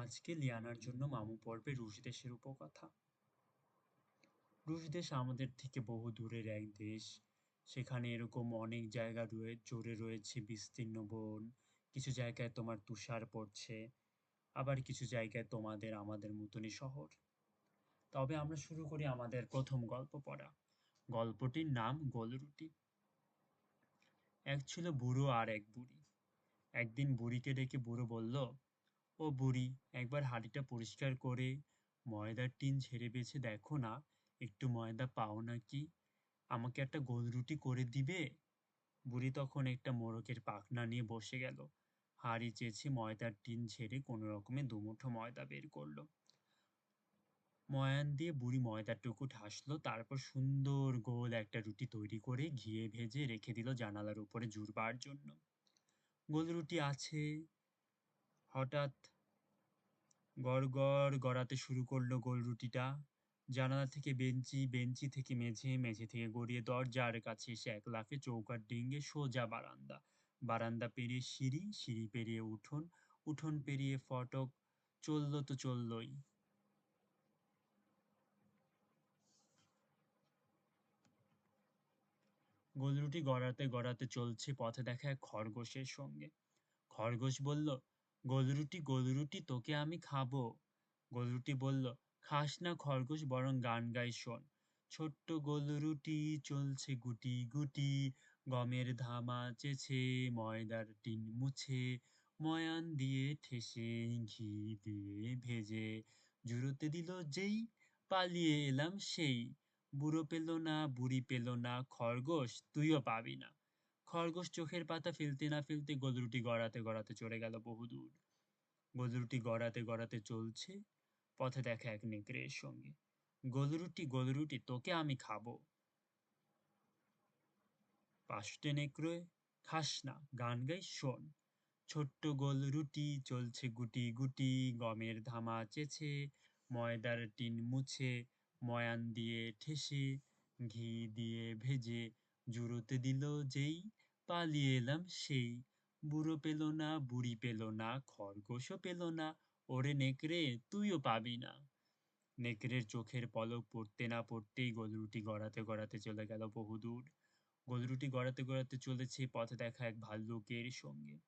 আজকে লিয়ানার জন্য মামু পড়বে রুশ দেশের উপকথা। রুশ দেশ আমাদের থেকে বহু দূরের এক দেশ। সেখানে এরকম অনেক জায়গা রয়ে জোরে রয়েছে বিস্তীর্ণ বন। কিছু জায়গায় তোমার তুষার পড়ছে, আবার কিছু জায়গায় তোমাদের আমাদের মতনই শহর। তবে আমরা শুরু করি আমাদের প্রথম গল্প পড়া। গল্পটির নাম গোলরুটি। এক ছিল বুড়ো আর এক বুড়ি। একদিন বুড়িকে ডেকে বুড়ো বলল ও বুড়ি একবার হাঁড়িটা পরিষ্কার করে ময়দার টিন ঝেড়ে বেছে, দেখো না, একটু ময়দা পাও নাকি? আমাকে একটা গোল রুটি করে দিবে? বুড়ি তখন একটা মোরকের পাখনা নিয়ে বসে গেল। হাড়ি চেয়েছে ময়দার টিন ঝেড়ে কোনো রকমে দুমুঠো ময়দা বের করল। ময়ান দিয়ে বুড়ি ময়দাটুকু ঠাসলো, তারপর সুন্দর গোল একটা রুটি তৈরি করে ঘিয়ে ভেজে রেখে দিল জানালার উপরে জুড়বার জন্য। গোল রুটি আছে হঠাৎ গড় গড় গড়াতে শুরু করল গোল রুটিটা জানালা থেকে বেঞ্চি বেঞ্চি থেকে মেঝে মেঝে থেকে গড়িয়ে দরজার কাছে এসে এক লাফে চৌকার ডিঙ্গে সোজা বারান্দা। বারান্দা পেরিয়ে সিঁড়ি সিঁড়ি পেরিয়ে উঠোন উঠোন পেরিয়ে ফটক, চলল তো চললোই। গোলরুটি গড়াতে গড়াতে চলছে পথে দেখা এক খরগোশের সঙ্গে। খরগোশ বলল গোলরুটি গোলরুটি তোকে আমি খাব। গোলরুটি বলল, খাস না খরগোশ, বরং গান গাই, শোন। ছোট্ট গোলরুটি চলছে গুটি গুটি, গমের ধামা চেছে, ময়দার টিন মুছে। ময়ান দিয়ে ঠেসে, ঘি দিয়ে ভেজে। জুড়োতে দিল যেই, পালিয়ে এলাম সেই। বুড়ো পেল না, বুড়ি পেল না, খরগোশ, তুইও পাবি না। খরগোশ চোখের পাতা ফেলতে না ফেলতে গোলরুটি গড়াতে গড়াতে চলে গেল বহুদূর। গোলরুটি গড়াতে গড়াতে চলছে, পথে দেখা এক নেকড়ের সঙ্গে। গোলরুটি গোলরুটি তোকে আমি খাব। পাশটে নেকড়ে, খাস না, গান গাই, শোন। ছোট্ট গোল রুটি চলছে গুটি গুটি, গমের ধামা চেছে, ময়দার টিন মুছে, ময়ান দিয়ে ঠেসে, ঘি দিয়ে ভেজে জুড়োতে দিল যেই, পালিয়ে এলাম সেই। বুড়ো পেল না, বুড়ি পেল না, খরগোশও পেল না। ওরে নেকড়ে, তুইও পাবি না। নেকড়ের চোখের পলক পড়তে না পড়তেই গোলরুটি গড়াতে গড়াতে চলে গেল বহুদূর। গোলরুটি গড়াতে গড়াতে চলেছে পথে দেখা এক ভাল্লুকের সঙ্গে।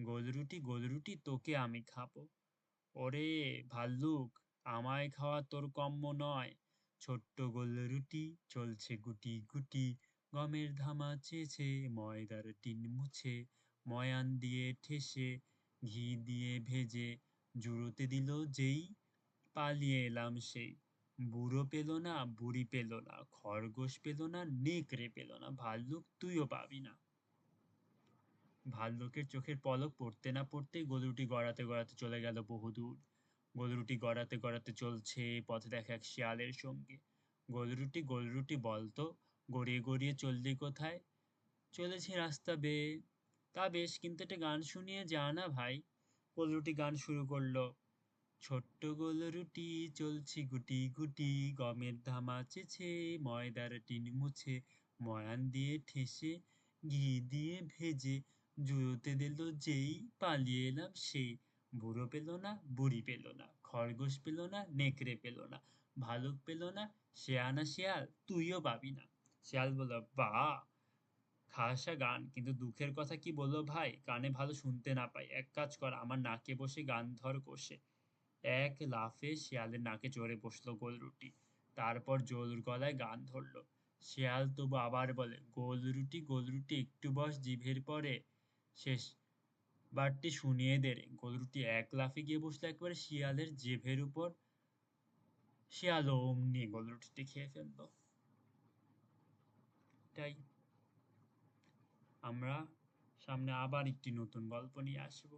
গোলরুটি গোলরুটি তোকে আমি খাব। ওরে ভাল্লুক, আমায় খাওয়া তোর কম্ম নয়। ছোট্ট গোল রুটি চলছে গুটি গুটি। গমের ধামা চেয়েছে ময়দার টিন মুছে, ময়ান দিয়ে ঠেসে, ঘি দিয়ে ভেজে, জুড়োতে দিল যেই, পালিয়ে এলাম সেই। বুড়ো পেল না, বুড়ি পেল না, খরগোশ পেল না, নেকড়ে পেল না, ভাল্লুক তুইও পাবি না। ভাল্লুকের চোখের পলক পড়তে না পড়তেই গরুটি গড়াতে গড়াতে চলে গেল বহুদূর। গরুটি গড়াতে গড়াতে চলছে পথে দেখা এক শিয়ালের সঙ্গে। গোলরুটি গোলরুটি বলতো গড়িয়ে গড়িয়ে চললি কোথায়? চলেছি রাস্তা বেয়ে তা বেশ, কিন্তু একটা গান শুনিয়ে যা না ভাই। গোলরুটি গান শুরু করল। ছোট্ট গোলরুটি চলছি গুটি গুটি, গমের ধামা চেছে ময়দার টিন মুছে, ময়ান দিয়ে ঠেসে, ঘি দিয়ে ভেজে জুড়োতে দিল যেই, পালিয়ে এলাম সেই বুড়ো পেল না, বুড়ি পেল না, খরগোশ পেল না, নেকড়ে পেল না, ভালুক পেল না, শেয়ানা শেয়াল, তুইও পাবি না। শেয়াল বলল, বা খাসা গান, কিন্তু দুঃখের কথা কি বলল ভাই? কানে ভালো শুনতে না পাই। এক কাজ কর, আমার নাকে বসে গান ধর কষে। এক লাফে শেয়ালের নাকে চড়ে বসল গোল রুটি। তারপর জোর গলায় গান ধরলো। শেয়াল তবু আবার বলে, গোল রুটি গোল রুটি, একটু বস জিভের পরে। শেষ বারটি শুনিয়ে দে রে। গোল রুটি এক লাফে গিয়ে বসল একবারে শিয়ালের জিভের উপর। শিয়াল অমনি গোল রুটিটি খেয়ে ফেলল। তাই আমরা সামনে আবার একটি নতুন গল্প নিয়ে আসব।